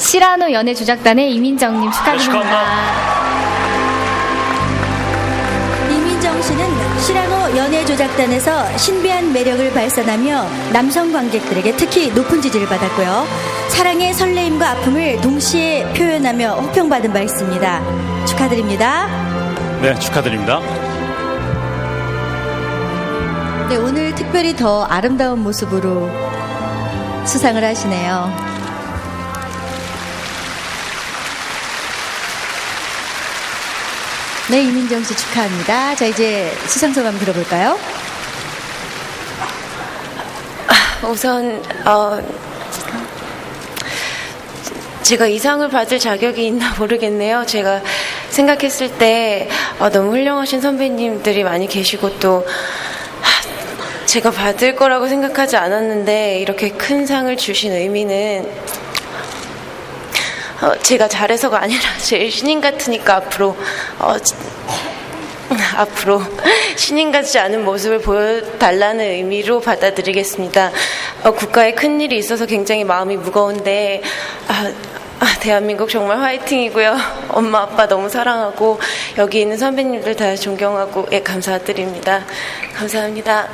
시라노 연애 조작단의 이민정님 축하드립니다. 이민정 씨는 시라노 연예 조작단에서 신비한 매력을 발산하며 남성 관객들에게 특히 높은 지지를 받았고요. 사랑의 설레임과 아픔을 동시에 표현하며 호평받은 바 있습니다. 축하드립니다. 네, 축하드립니다. 네, 오늘 특별히 더 아름다운 모습으로 수상을 하시네요. 네, 이민정 씨 축하합니다. 자, 이제 수상 소감 들어볼까요? 우선 어, 제가 이상을 받을 자격이 있나 모르겠네요. 제가 생각했을 때 어, 너무 훌륭하신 선배님들이 많이 계시고 또 하, 제가 받을 거라고 생각하지 않았는데 이렇게 큰 상을 주신 의미는 어, 제가 잘해서가 아니라 제일 신인 같으니까 앞으로 어, 지- 앞으로 신인 같지 않은 모습을 보여달라는 의미로 받아들이겠습니다. 어, 국가에 큰 일이 있어서 굉장히 마음이 무거운데 아, 아, 대한민국 정말 화이팅이고요. 엄마 아빠 너무 사랑하고 여기 있는 선배님들 다 존경하고 예, 감사드립니다. 감사합니다.